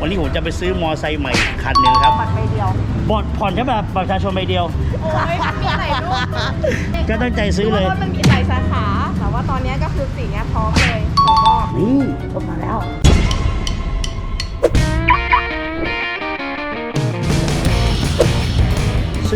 วันนี้ผมจะไปซื้อมอไซค์ใหม่คันหนึ่งครับบัตรใบเดียวบอดผ่อนใช่ไหมบัตรประชาชนใบเดียว โอ้ยมันมีหลายรูปก็ตั้งใจซื้อเลย พราะว่ามันมีหลายสาขา แต่ว่าตอนเนี้ยก็คือสีเนี้ยพร้อมเลยผมก็นี่รถมาแล้ว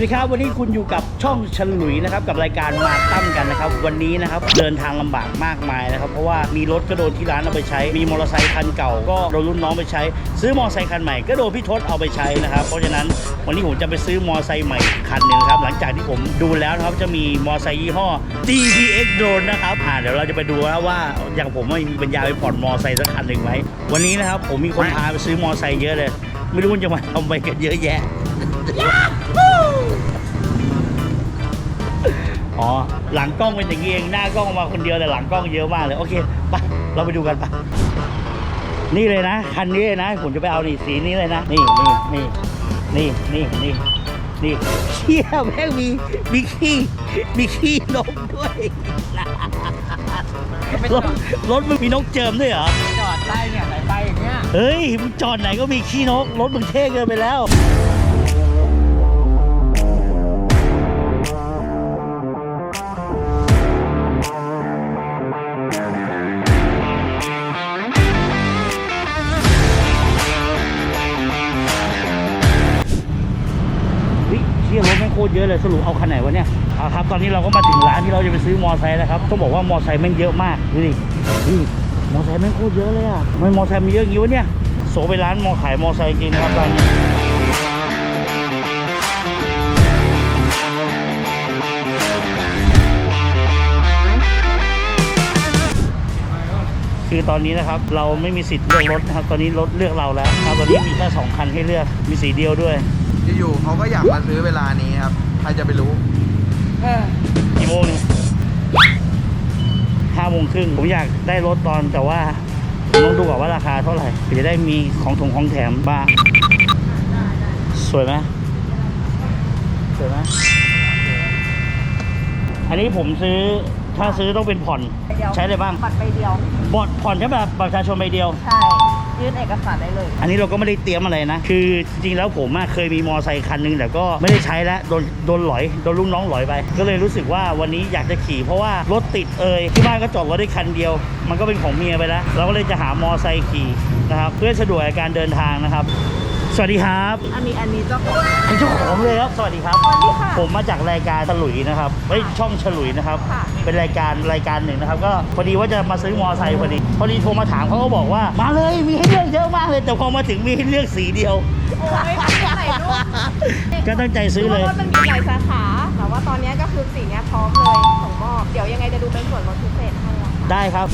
วัสดีครับวันนี้คุณอยู่กับช่องฉลุยนะครับกับรายการมาตั้มกันนะครับ วันนี้นะครับเดินทางลำบากมากมายนะครับเพราะว่ามีรถก็โดนที่ร้านเอาไปใช้ มีมอเตอร์ไซค์คันเก่าก็โดนรุ่นน้องไปใช้ ซื้อมอเตอร์ไซค์คันใหม่ก็โดนพี่ทศเอาไปใช้นะครับเพราะฉะนั้นวันนี้ผมจะไปซื้อมอเตอร์ไซค์ใหม่คันหนึ่งนะครับหลังจากที่ผมดูแล้วนะครับจะมีมอเตอร์ไซค์ยี่ห้อ GPX Drone นะครับอ่าเดี๋ยวเราจะไปดูว่าอย่างผมไม่มีปัญญาไปผ่อนมอเตอร์ไซค์สักคันหนึ่งไหมวันนี้นะครับผมมีคนพาไปซื้อมอเตอร์ไซค์เยอะเลย ไม่รู้จะมาทำไปกันเยอะแยะ อ๋อ หลังกล้องเป็นอย่างนี้เอง หน้ากล้องมาคนเดียวแต่หลังกล้องเยอะมากเลย โอเค ไป เราไปดูกันไป นี่เลยนะ คันนี้เลยนะ ผมจะไปเอานี่สีนี้เลยนะ นี่นี่นี่นี่นี่นี่นี่เชี่ยแม่งมีมีขี้มีขี้นกด้วยรถรถมึงมีนกเจิมด้วยเหรอ จอดไล่เนี่ยสายไฟอย่างเงี้ย เฮ้ยมึงจอดไหนก็มีขี้นก รถมึงเท่เกินไปแล้ววิ ตรเยอะเลยสรุปเอาคันไหนวะเนี่ยเอาครับตอนนี้เราก็มาถึงร้านที่เราจะไปซื้อมอไซค์แล้วครับต้องบอกว่ามอไซค์แม่งเยอะมากดูดินี่มอไซค์แม่งโคตรเยอะเลยอะทำไมมอไซค์มีเยอะอย่างงี้วะเนี่ยโสไปร้านมอขายมอไซค์จริงนะครับร้านนี้คือตอนนี้นะครับเราไม่มีสิทธิ์เลือกรถนะครับ ตอนนี้รถเลือกเราแล้วครับตอนนี้มีแค่สองคันให้เลือกมีสีเดียวด้วย อยู่ๆเขาก็อยากมาซื้อเวลานี้ครับ ใครจะไปรู้ กี่โมงเนี่ยห้าโมงครึ่งผมอยากได้รถตอนแต่ว่าผมต้องดูก่อนว่าราคาเท่าไหร่เพื่อจะได้มีของถงของแถมบ้างสวยไหมสวยไหมอันนี้ผมซื้อถ้าซื้อต้องเป็นผ่อนใบเดียวใช้อะไรบ้าง บัตรใบเดียว บอดผ่อนใช่ไหมบัตรประชาชนใบเดียว ใช่ ยื่นเอกสารได้เลย อันนี้เราก็ไม่ได้เตรียมอะไรนะ คือจริงๆแล้วผมอะเคยมีมอไซค์คันหนึงแต่ก็ไม่ได้ใช้แล้วโดนโดนหลอยโดนลูกน้องหลอยไป ก็เลยรู้สึกว่าวันนี้อยากจะขี่เพราะว่ารถติดเอ่ยที่บ้านก็จอดรถได้คันเดียว มันก็เป็นของเมียไปแล้ว เราก็เลยจะหามอไซค์ขี่นะครับเพื่อสะดวกในการเดินทางนะครับ สวัสดีครับ อันนี้อันนี้เจ้าของเป็นเจ้าของเลยครับ สวัสดีครับ สวัสดีค่ะ ผมมาจากรายการฉลุยนะครับเฮ้ยช่องฉลุยนะครับ ค่ะ เป็นรายการรายการหนึ่งนะครับ ก็พอดีว่าจะมาซื้อมอไซค์พอดี พอดีโทรมาถามเขาก็บอกว่า มาเลยมีให้เลือกเยอะมากเลย แต่พอมาถึงมีให้เลือกสีเดียว โอ้ยมันมีหลายรูปก็ตั้งใจซื้อเลยพราะว่ามันมีหลายสาขา แต่ว่าตอนเนี้ยก็คือสีเนี้ยพร้อมเลยผมก็เดี๋ยวยังไงจะดูเป็นส่วนลดพิเศษให้อะค่ะได้ครับ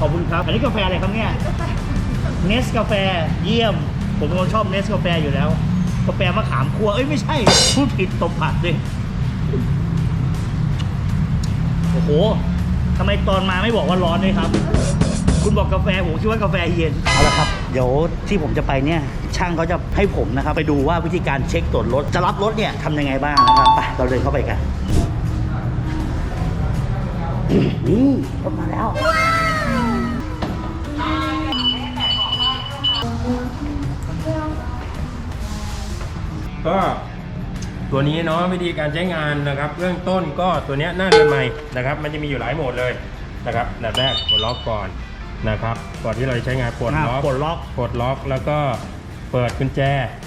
ขอบคุณครับ อันนี้กาแฟอะไรครับเนี่ย เนสกาแฟเยี่ยม ผมเป็นคนชอบเนสกาแฟอยู่แล้ว กาแฟมะขามคั่วเอ้ยไม่ใช่ พูดผิดตบผัดดิโอ้โหทำไมตอนมาไม่บอกว่าร้อนด้วยครับ คุณบอกกาแฟผมคิดว่ากาแฟเย็น เอาละครับ เดี๋ยวที่ผมจะไปเนี่ย ช่างเขาจะให้ผมนะครับ ไปดูว่าวิธีการเช็คตรวจรถ จะรับรถเนี่ยทำยังไงบ้างนะครับ ไป เราเดินเข้าไปกัน นี่รถมาแล้ว ก็ตัวนี้เนาะวิธีการใช้งานนะครับเบื้องต้นก็ตัวเนี้ยหน้าเรือนใหม่นะครับ มันจะมีอยู่หลายโหมดเลยนะครับอันดับแรกปลดล็อกก่อนนะครับ ก่อนที่เราจะใช้งานปลดล็อกอ่าปลดล็อกปลดล็อกแล้วก็เปิดกุญแจ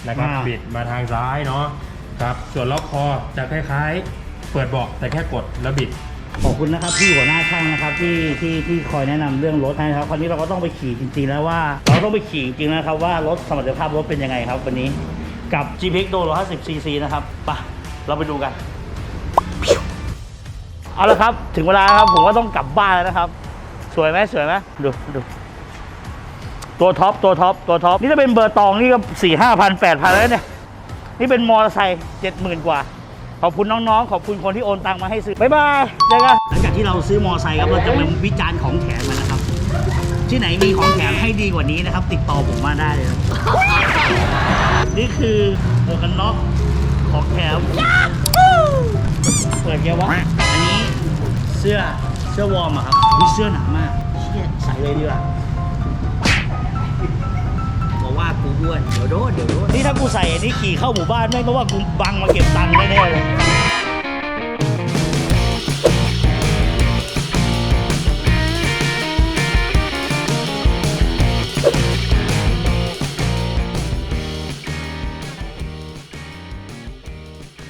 นะครับอ่าบิดมาทางซ้ายเนาะครับส่วนล็อกคอจะคล้ายๆ เปิดเบาะแต่แค่กดแล้วบิดขอบคุณนะครับพี่หัวหน้าช่างนะครับที่ที่ที่คอยแนะนำเรื่องรถให้นะครับคราวนี้เราก็ต้องไปขี่จริงๆแล้วว่า เราต้องไปขี่จริงๆนะครับว่ารถสมรรถภาพรถเป็นยังไงครับวันนี้ กับ GPX d o 150 cc นะครับไปเราไปดูกัน เอาละครับ ถึงเวลาครับ ผมก็ต้องกลับบ้านแล้วนะครับ สวยไหมสวยไหมดูดูตัวท็อปตัวท็อปตัวท็อปนี่ถ้าเป็นเบอร์ตองนี่ก็สี่ห้าพันแปดพันแล้วเนี่ย นี่เป็นมอเตอร์ไซค์เจ็ดหมื่นกว่า ขอบคุณน้องๆ ขอบคุณคนที่โอนตังมาให้ซื้อ บ๊ายบายเจอกันหลังจากที่เราซื้อมอเตอร์ไซค์ครับ เราจะมาวิจารณ์ของแถมกันนะครับ ที่ไหนมีของแถมให้ดีกว่านี้นะครับ ติดต่อผมมาได้เลยครับ นี่คือหมวกกันน็อกของแถมเปิดเกียร์วะอันนี้เสื้อเสื้อวอร์มอะครับมีเสื้อหนามากเชี่ยใส่เลยดีกว่าโอ้ด้วยเดี๋ยวโดนเดี๋ยวโดนนี่ถ้ากูใส่อันนี้ขี่เข้าหมู่บ้านแม่งก็ว่ากูบังมาเก็บตังค์แน่ๆเลย